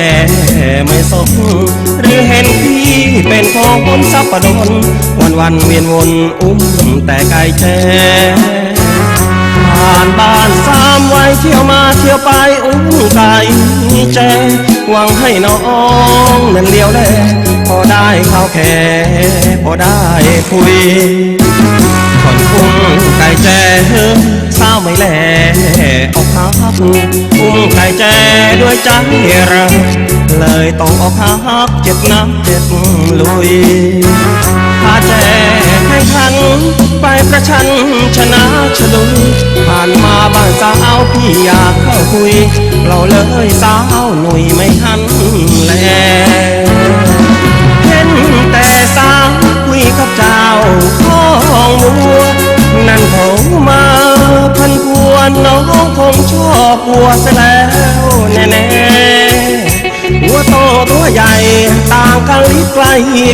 ไม่ไม่สนหรือเห็นพี่เป็นของคนสับปะดนวันวันเวียนวนอุ้มแต่ไก่แจ้ผ่านบ้านสามวัยเที่ยวมาเที่ยวไปอุ้มไก่แจหวังให้น้องนั้นเลี้ยวแลพอได้ข้าวแค่พอได้คุยคนอุ้มไก่แจ ข้าไม่แลออกหักอุ้มไก่แจด้วยใจรักเลยต้องออกหักเจ็บน้ำเจ็บลุยพาแจกให้ทันไปประชันชนะฉลุยผ่านมาบ้านสาวพี่อยากเข้าคุย เราเลยสาวหนุ่ยไม่หันแลเห็นแต่สาวคุยกับเจ้าของมัว นั่นเขามาพันพวนน้องคงชอบวัวซะแล้วแน่ๆหัวโตตัวใหญ่ต่างกันลิบไกล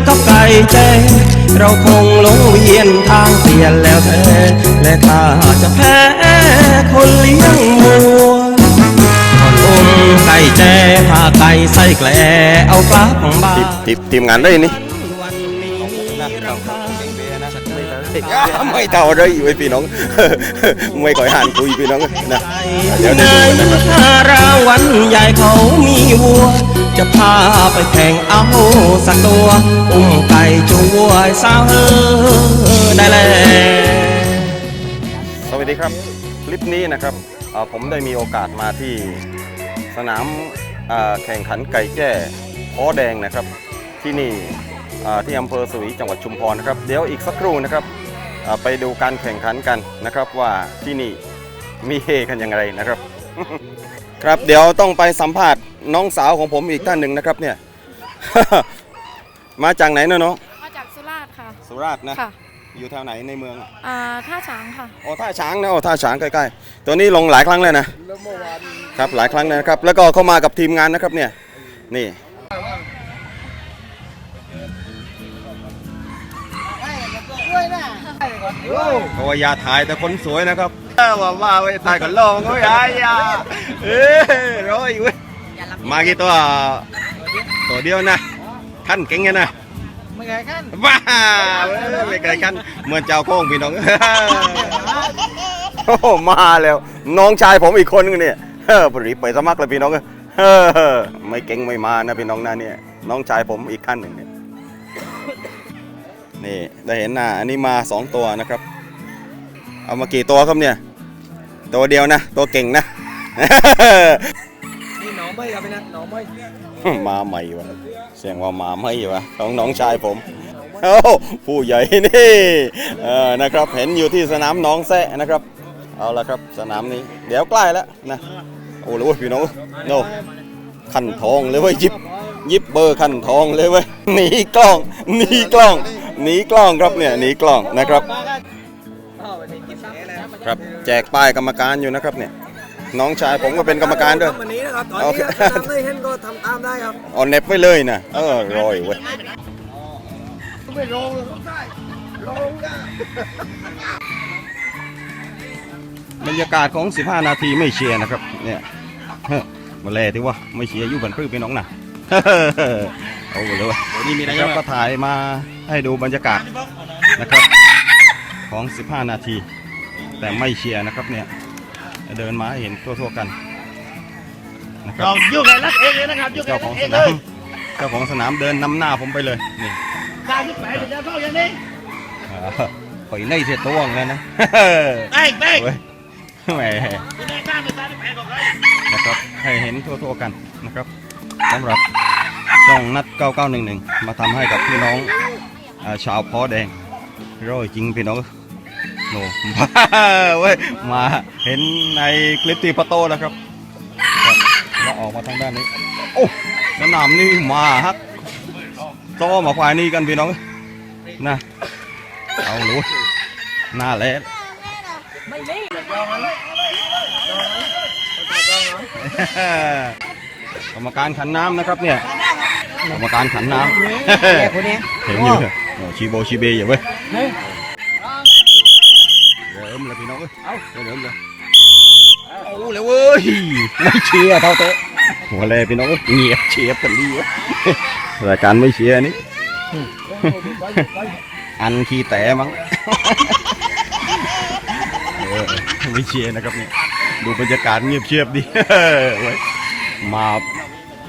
กับไก่แจ้เราคงหลงเวียนทางเปลี่ยนแล้วแท้และถ้าจะแพ้คนเลี้ยงมัวคนอุ้มไก่แจ้พาไก่ใส่แกลเอากลับบ้านทีมทีมงานได้นี่วันนี้เราพา ไม่เท่าเลยไว้พี่น้อง ไม่ก่อยหันคุยพี่น้องนะเดี๋ยวในเดี๋ยวดูนะครับราวัลใหญ่เขามีวัว จะพาไปแข่งเอาสักตัว อุ้มไก่จูวัวสาวเออได้แล้วสวัสดีครับ คลิปนี้นะครับผมได้มีโอกาสมาที่สนามแข่งขันไก่แจ้พ้อแดงนะครับ ที่นี่ที่อำเภอสวีจังหวัดชุมพรนะครับ เดี๋ยวอีกสักครู่นะครับ ไปดูการแข่งขันกันนะครับว่าที่นี่มีเฮกันอย่างไรนะครับ ครับเดี๋ยวต้องไปสัมภาษณ์น้องสาวของผมอีกท่านหนึ่งนะครับเนี่ย มาจากไหนเนาะน้องมาจากสุราษฎร์ค่ะ สุราษฎร์นะค่ะอยู่แถวไหนในเมืองอะอ่าท่าช้างค่ะโอ้ท่าช้างนะโอ้ท่าช้างใกล้ๆตัวนี้ลงหลายครั้งเลยนะครับหลายครั้งเลยนะครับ แล้วก็เข้ามากับทีมงานนะครับเนี่ยนี่ เพราะว่ายาถ่ายแต่คนสวยนะครับว่าว่าไว้ถ่ายกันลองก็ยายาเอ้ยร้อยเว้ยมากี่ตัวตัวเดียวนะขั้นเก่งไงนะไม่ไงขั้นว้าไม่ไกลกันเหมือนเจ้าโค้งพี่น้องโอ้โหมาแล้ว น้องชายผมอีกคนนึงเนี่ยเฮ้อปรีบไปสมัครเลยพี่น้องเฮ้อไม่เก่งไม่มานะพี่น้องนะเนี่ยน้องชายผมอีกขั้นหนึ่งเนี่ย นี่ได้เห็นหน้าอันนี้มาสองตัวนะครับ เอามากี่ตัวครับเนี่ย ตัวเดียวนะ ตัวเก่งนะ นี่หนองไม่กับพี่นัทหนองไม่มาใหม่วะเสียงว่ามาไม่วะของน้องชายผมโอ้ผู้ใหญ่นี่เออนะครับเห็นอยู่ที่สนามหน้องแซะนะครับ เอาละครับสนามนี้ เดี๋ยวใกล้แล้วนะโอ้โหพี่น้องโน่ขันทองเลยเว้ยยิบยิบเบอร์ขันทองเลยเว้ยหนีกล้องหนีกล้อง หนีกล้องครับเนี่ยหนีกล้องนะครับ ครับแจกป้ายกรรมการอยู่นะครับเนี่ยน้องชายผมก็เป็นกรรมการด้วยวันนี้นะครับตอนโอนี้เคครับทำได้เห็นก็ทำตามได้ครับเอาเน็บไว้เลยนะเออรอยเว้ยไม่ลงได้ลงได้บรรยากาศของ 15 นาทีไม่เชียร์นะครับเนี่ยเฮ้อมาแลที่ว่าไม่เชียร์อยู่บันพรื้พี่น้องนะ เอาเลยเวะนี่มีอะไรครับก็ถ่ายมาให้ดูบรรยากาศนะครับ ของ 15 นาที แต่ไม่เชียร์นะครับเนี่ยเดินมาให้เห็นทั่วๆกันนะครับเราอยู่กันรักเองเลยนะครับอยู่กัเจ้านขรัองกเอสงเลนามยเจ้าของสนามเดินนำหน้าผมไปเลยนี่สามสิบแปดจะเข้าอย่างนี้อ่าข่อยในเสียตัวงเลยนะแป้งแป้งเว้ยแหมคุณได้ข้ามไปสามสิบแปดก่อนเลยนะครับให้เห็นทั่วๆกันนะครับสำหรับ ช่องนัด 9911 มาทำให้กับพี่น้องอชาวพ้อแดงรอยจริงพี่น้องโนบ้าเว้ยมาเห็นในคลิปที่พระโตแล้วครับเราออกมาทางด้านนี้ โอ้สนามนี่มาฮักโตมาควายนี่กันพี่น้องนะเอาหนูหน้าแล้วกรรมการขันน้ำนะครับเนี่ย กรรมการขันน้ำคนนี้เห็นอยู่โอ้ชีโบชีเบอย่าเว้ยเริ่มเลยพี่น้องเอ้ยเอาเริ่มเลยเอาเลยเว้ยไม่เชื่อเท่าเตะหัวแลพี่น้องเงียบเชียบกันดีวะรายการไม่เชียร์นี่อันขี้แต่มั้งเออไม่เชียร์นะครับเนี่ยดูบรรยากาศเงียบเชียบดีเว้ยมา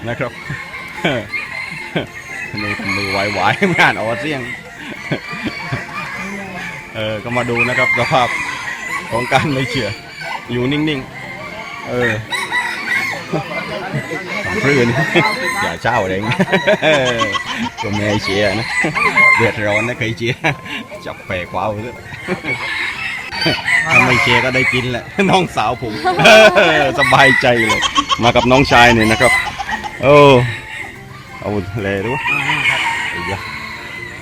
นะครับ นี่ทำมือไหวๆไม่อ่านออกเสียง เออ ก็มาดูนะครับสภาพของการไม่เชียร์อยู่นิ่งๆ เออเพื่นอย่าเช่าเองก็ไม่เชียร์นะ เดือดร้อนนะเคยเชียร์จับแปลกว้าวเลยถ้าไม่เชียร์ก็ได้กินแหละ น้องสาวผมสบายใจเลย มากับน้องชายเนี่ยนะครับ โอ้ เอาเลยดูไอ้ยะ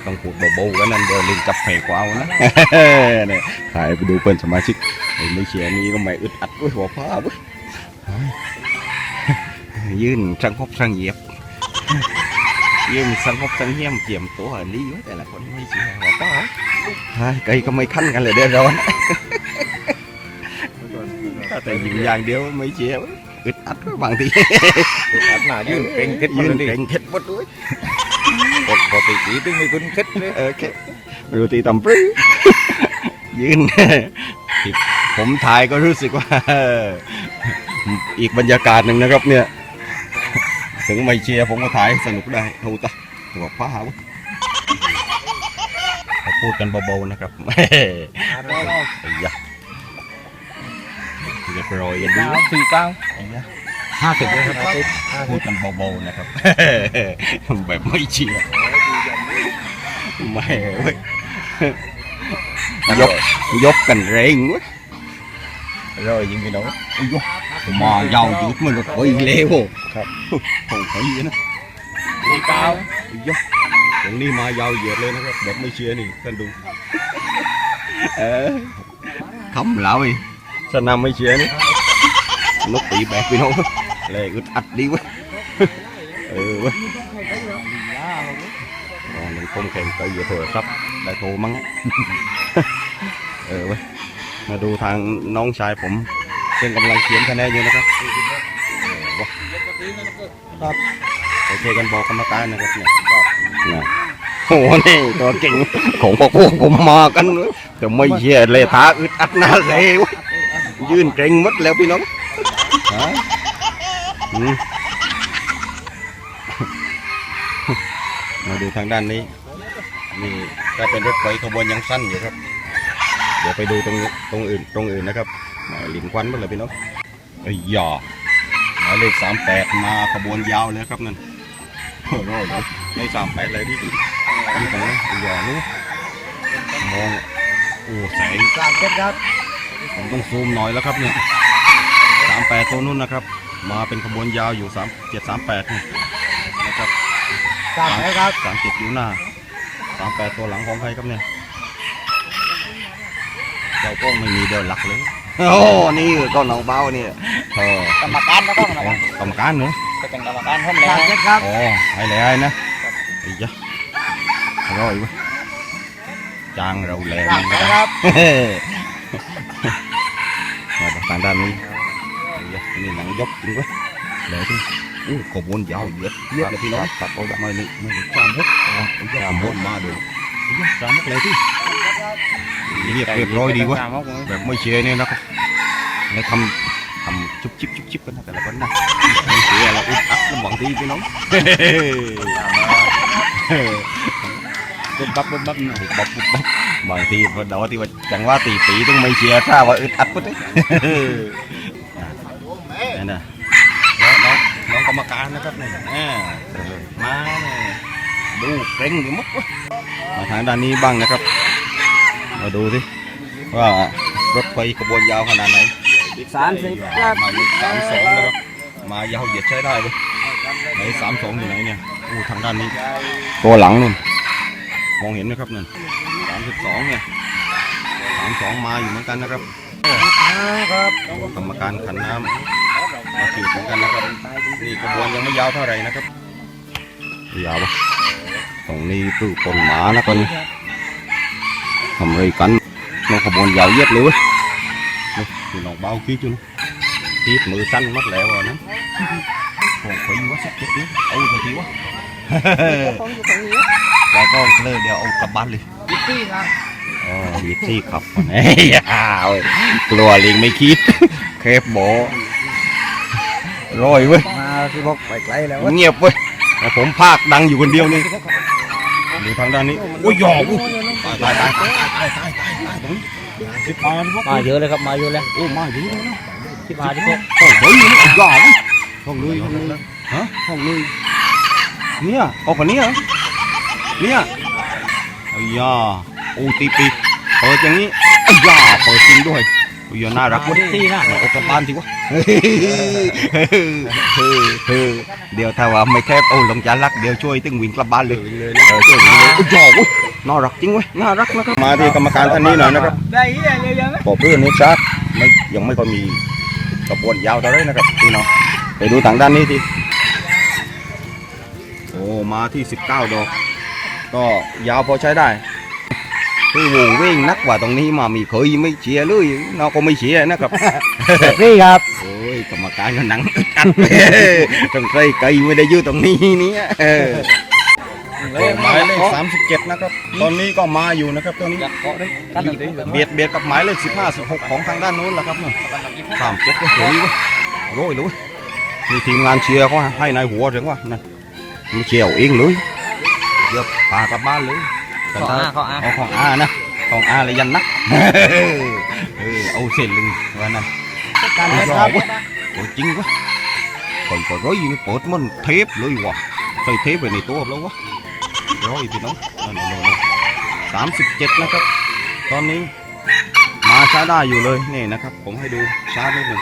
ต้องพูดเบาๆกันนั่นเดี๋ยวลิงจับแผลกว้าวนะเนี่ยถ่ายไปดูเพื่อนสมาชิกไอ้ไม่เชียร์นี่ก็ไม่อึดอัดด้วยหัวผ้าเว้ยยื่นสังคบสังเหยียบยื่นสังคบสังเหี่ยมเกี่ยมตัวลีไว้แต่ละคนไม่เชียร์หัวผ้าเฮ้ยไก่ก็ไม่ขั้นกันเลยเดือดร้อนแต่ยิงอย่างเดียวไม่เชียร์ อึดอัดด้วยบางทีอัดหน้ายื่นเก่งเท็ดมายืเลนยดิเก่งเท็ดหมดด้วยปกติสีตึงมีคุณเท็ดเลยเออแค่รูตีตำปรื้อยืนที่ผมถ่ายก็รู้สึกว่า อีกบรรยากาศหนึ่งนะครับเนี่ย ถึงไม่เชียร์ผมก็ถ่ายสนุกได้โอ้ตะตัวผ้าเวะเราพูดกันเบาๆนะครับไอ้ยะเรียบร้อยกันดีสี่เก้า ไอ้ยะห้าสิบเลยครับพูดกันเบาๆนะครับแบบไม่เชียร์ไม่เว้ยยกยกกันเร่งเว้ย rồi những cái đó มายาวยืดมันโอ้ยเร็วครับโอ้ยนะสี่เก้ายกต รงนี้มายาวเหยียดเลยนะครับแบบไม่เชียร์นี่ท่านดูเออคำเหล่าอีสนามไม่เชียร์นี่นกตีแบบพี่น้องเลยอึดอัดดีเว้ยเออเว้ยอ๋อหนึ่งคมแข่งไปเหยียบโทรศัพท์ได้โทรมั้งเออเว้ยมาดูทางน้องชายผมซึ่งกำลังเขียนคะแนนอยู่นะครับเออวะครับโอเคกันบอกกรรมการนะครับเนี่ยนะโอ้โหนี่ตัวเก่งของพวกพวกผมมากันเว้ยแต่ไม่เชื่อเลยท้าอึดอัดหน้าเลยเว้ย ยืนเก่งหมดแล้วพี่น้องฮะอืมมาดูทางด้านนี้ นี่ก็เป็นรถไฟขบวนยังสั้นอยู่ครับ เดี๋ยวไปดูตรงตรงอื่นตรงอื่นนะครับหมายลินควันหมดเลยพี่น้องไอ้ยยาหมายเลขสามแปดมาขบวนยาวเลยครับนั่นโอ้โหเลขสามแปดเลยนี่นี่ของไอ้ยานู้มองโอ้แสงสามเจ็ดครับ ผมต้องซูมหน่อยแล้วครับเนี่ยสามแปดตัวนู้นนะครับ มาเป็นขบวนยาวอยู่สามเจ็ดสามแปดนะครับสามไหมครับสามเจ็ดอยู่หน้าสามแปดตัวหลังของใครครับเนี่ยเจ้าก้องไม่มีเดินหลักเลยโอ้นี่ก็น้องเบ้าเนี่ยเออกรรมการนะต้องอ๋อกรรมการเนอะจะเป็นกรรมการห้องแล้วสามเจ็ดครับอ๋อไอ้แหล่ไอ้นะไอ้ยะอร่อยเวะจางเราแหล่สามัมนไหมก็ได้ครับ มาทางด้านนี้ไอ้ยะนี่หนังยกจริงเว้ยแหล่ที่อู้ขบวนยาวเหยียดเหยียดเลยพี่น้องตัดเอาแบบไม่นี่ไม่ได้จามมุ กอ๋อไอ้ยะจามมุกมาดูไอ้ยะจามมุกเลยที่เรียบเรียบร้อยดีเวะสามหกแบบไม่เชียร์เนี่ยนะครับในทำทำชุบชิบชุบชิบกันนะแต่ละคนนะไม่เชียร์เราอึดอัดลำบากทีพี่น้องบุบบับบุบบับบุบบับบุบบับบางทีพอเดาที่ว่าจังว่าตีปีต้องไม่เชียร์ถ้าว่าอึดอัดปุ๊บเลยนี่นะแล้วน้องน้องกรรมการนะครับนี่อ่ามาเนี่ยดูเกร็งอยู่มั้งมาทางด้านนี้บ้างนะครับ มาดูสิว่ารถไฟขบวนยาวขนาดไหนสามสิบครับหมายเลขสามสองนะครับมายาวเหยียดใช้ได้เลยไหนสามสองอยู่ไหนเนี่ยอู้ทางด้านนี้ตัวหลังนู่นมองเห็นไหมครับนั่นสามสิบสองเนี่ยสามสองมาอยู่เหมือนกันนะครับครับกรรมการขันน้ำมาขีดเหมือนกันนะครับนี่ขบวนยังไม่ยาวเท่าไหร่นะครับยาวปะตรงนี้ตู้ปนหมานะคนทำไรกันน้องขบวนยาวเหยียดเลยเว้ยนี่น้องเบาขี้จุนทีบมือสั้นมัดแล้วอะนะโอ้โหอยู่ว่าสักเจ็ดนิ้วเอาสักทีวะแต่ก็เลยเดี๋ยวเอากลับบ้านเลย ครับอ๋อบีบซี่ครับมัเอ้ยอ้าวกลัวลิงไม่คิด เคฟโบลอยเว้ยมาสิบอกไปไกลแล้วเงียบเว้ยแต่ผมภาคดังอยู่คนเดียวนี่ดูทางด้านนี้โอ้ยหยอกตายตายตายตายตายตายตายตรงนี้มาเยอะเลยครับมาเยอะแล้วโอ้มาเยอะแล้วที่มาที่พวกโอ้ยหนี่มันหยอกห้องลุยห้องลุยฮะห้องลุยเนี่ยออกคนนี้เหรอเนี่ย อ้ยาโอ้ตีปีเปิดอย่างนี้ไอ้ยาเปิดจริงด้วยโอ้ยน่ารักเว้ยซี่นะเอากลับบ้านสิวะเดี๋ยวถ้าว่าไม่แคบโอ้ลงจานรักเดี๋ยวช่วยตึงวิ่งกลับบ้านเลยเออช่วยวิ่งเลยโอ้ยจอกเว้ยน่ารักจริงเว้ยน่ารักนะครับมาที่กรรมการท่านนี้หน่อยนะครับได้เยอะเยอะไหมบอกเพื่อนนี้ชัดไม่ยังไม่ค่อยมีกระบวนยาวเท่าไรนะครับพี่น้องไปดูทางด้านนี้ทีโอ้มาที่ 19 ดอก ก็ยาวพอใช้ได้คือวงเว่งนักกว่าตรงนี้มามีเคยไม่เชียร์เลยเราก็ไม่เชียร์นะครับซี่ครับโอ้ยกรรมการก็หนังอึดอัดตรงใกล้ไกลไม่ได้อยู่ตรงนี้เนี่ยเออหมายเลขสามสิบเจ็ดนะครับ ตอนนี้ก็มาอยู่นะครับตอนนี้เกาะได้กันหนึ่งเบียดเบียดกับหมายเลขสิบห้าสิบหกของทางด้านนู้นแหละครับเนี่ยสามเจ็ดก็สวยเว้ยโรยเลยมีทีมงานเชียร์เขาให้นายหัวถึงว่านั่นไม่เชียร์เอาเองเลย เดี๋ยวพากลับบ้านเลยข้ออาข้ออาเอาของอานะ ของอาเลยยันนัก เออเอาเส้นลึงวันนั้นการโอ้เล่นยครับเว้ยโอ้ยจริงวะก่อนก็ร้อยเปิดมันเทปเลยวะใส่เทปไปในตัวแล้ววะร้อยพี่น้องสามสิบเจ็ดนะครับ ตอนนี้ มาช้าได้อยู่เลยนี่นะครับ ผมให้ดูช้านิดหนึ่ง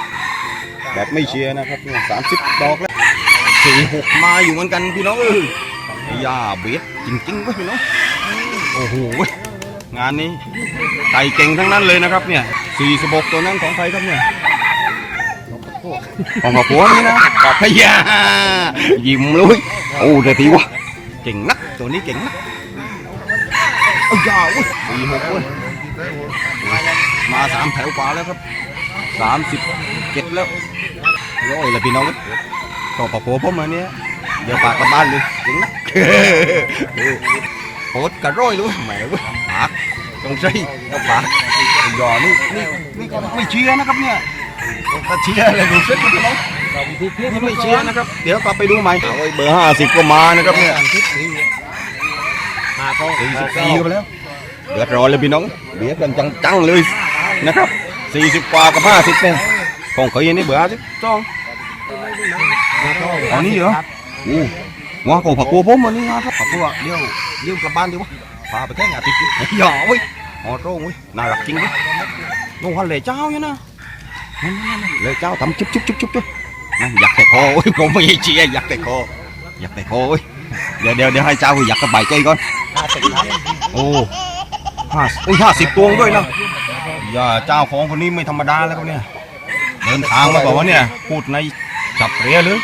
แบบไม่เชียร์นะครับเนี่ยสามสิบดอกแล้วสี่หกมาอยู่เหมือนกันพี่น้องเอ้ยไอ้ยาเบียด จริงๆเว้ยพี่น้องโอ้โหเว้ยงานนี้ไก่เก่งทั้งนั้นเลยนะครับเนี่ยสี่สบกตัวนั้นของใครครับเนี่ยของกับผัวนี่นะกับพยายิ้มเลยโอ้เดี๋ยวทีวะเก่งนักตัวนี้เก่งนักเอายาวเว้ยสี่หกเว้ยมาสามแถวกว่าแล้วครับสามสิบเจ็ดแล้วร้ยล้วพี่น้องก็กับผัวผมอันเนี้ย เดี๋ยวปากกลับบ้านเลยเก่งนักโคตรกระร้อยเลยแหมเว้ยปากต้องใช้เอาปากยอนี่นี่นี่ก็ไม่เชียร์นะครับเนี่ยถ้าเชียร์อะไรดูเซ็ตกันไปแล้วนี่ไม่เชียร์นะครับ เดี๋ยวกลับไปดูใหม่เอาไว้เบอร์ห้าสิบก็มานะครับเนี่ยมาก็สี่สิบสี่ไปแล้วเดือดร้อนเลยพี่น้องเบียดกันจังๆเลยนะครับสี่สิบกว่ากับห้าสิบเนี่ยของเคยนี่เบอร์ห้าสิบสองอันนี้เหรอ อู้ว่าของผักกัวผมวันนี้นะผักกัวเดี๋ยวเดี๋ยวกลับบ้านดีวะพาไปแค่งานติดหย่อเว้ยออโต้เว้ยน่ารักจริงเว้ยน้องฮันเหล่เจ้าอยู่นะเลยเจ้าทำจุ๊บจุ๊บจุ๊บจุ๊บจุ๊บนั่นอยากแต่คอโอ้ยผมไม่เชียร์อยากแต่คออยากแต่คอโอ้ยเดี๋ยวเดี๋ยวเดี๋ยวให้เจ้าอยากกระบายใจก่อนโอ้ห้าโอ้ยห้าสิบตัวด้วยนะอย่าเจ้าของคนนี้ไม่ธรรมดาแล้วเนี่ยเดินทางมาบอกว่าเนี่ยพูดในจับเรียเลย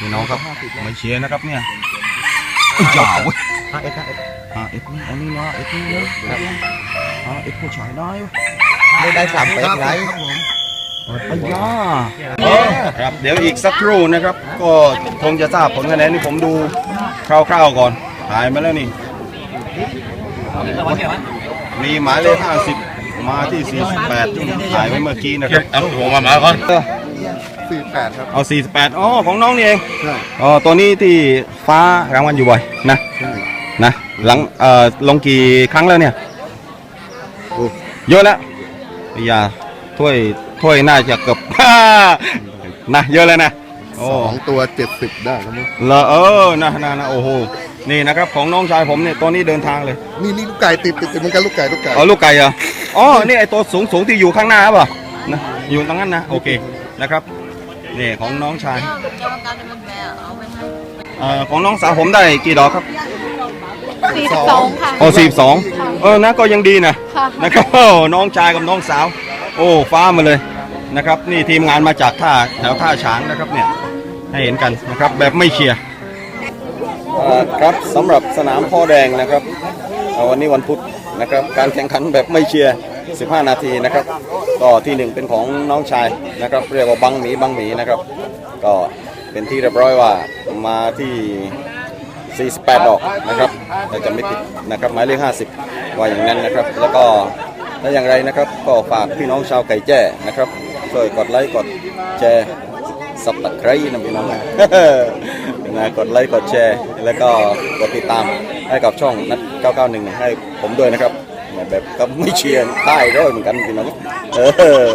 พี่น้องครับไม่เชียร์นะครับเนี่ยอุ้ยอย่าเว้ยห้าเอ็ดห้าเอ็ดอ่าเอ็ดนี่อันนี้นะเอ็ดนี่นะอ่าเอ็ดผู้ชายได้เว้ยไม่ได้สามเป็ดไรอ้ยาครับเดี๋ยวอีกสักครู่นะครับ ก็คงจะทราบผลคะแนนนี่ผมดูคร่าวๆก่อนถ่ายมาแล้วนี่มีหมายเลข50 มาที่ 48ที่ถ่ายไว้เมื่อกี้นะครับเอาหัวมามาก่อน สี่แปดครับ เอา48อ๋อของน้องนี่เองใช่อ๋อตัวนี้ที่ฟ้ารางวัลอยู่บ่อยนะนะหลังเอ่อลงกี่ครั้งแล้วเนี่ยเยอะแล้วอย่าถ้วยถ้วยน่าจะเกือบ นะเยอะแล้วนะโอ้สองตัวเจ็ดสิบได้ครับมั้งเหรอเออนะนะนะโอ้โหนี่นะครับของน้องชายผมเนี่ยตัวนี้เดินทางเลยนี่นี่ลูกไก่ติดติดติดเหมือนกันลูกไก่ลูกไก่อ๋อลูกไก่เหรออ๋อนี่ไอตัวสูงสูงที่อยู่ข้างหน้าป่ะนะอยู่ตรงนั้นนะโอเคนะครับ นี่ของน้องชายเอ่อของน้องสาวผมได้กี่ดอกครับสี่สิบสองค่ะโอ้สี่สองเออนะก็ยังดีนะค่ะนะครับโอ้น้องชายกับน้องสาว โอ้ฟ้ามาเลยนะครับ นี่ทีมงานมาจากท่าแถวท่าช้างนะครับเนี่ยให้เห็นกันนะครับแบบไม่เชียร์ครับสำหรับสนามพ่อแดงนะครับเอ่อวันนี้วันพุธนะครับการแข่งขันแบบไม่เชียร์ 15 นาทีนะครับ ก็ที่หนึ่งเป็นของน้องชายนะครับ เรียกว่าบังหมีบังหมีนะครับ ก็เป็นที่เรียบร้อยว่ามาที่ 48 ดอกนะครับถ้าจะไม่ผิดนะครับหมายเลข 50 ว่าอย่างนั้นนะครับ แล้วก็ถ้าอย่างไรนะครับ ก็ฝากพี่น้องชาวไก่แจ้นะครับ ช่วยกดไลค์กดแชร์สับตะไคร้นะพี่น้องนะนะกดไลค์กดแชร์ แล้วก็กดติดตามให้กับช่องนัด 991ให้ผมด้วยนะครับ แบบก็ไม่เชียร์ใต้ด้วยเหมือนกันพี่น้องเออ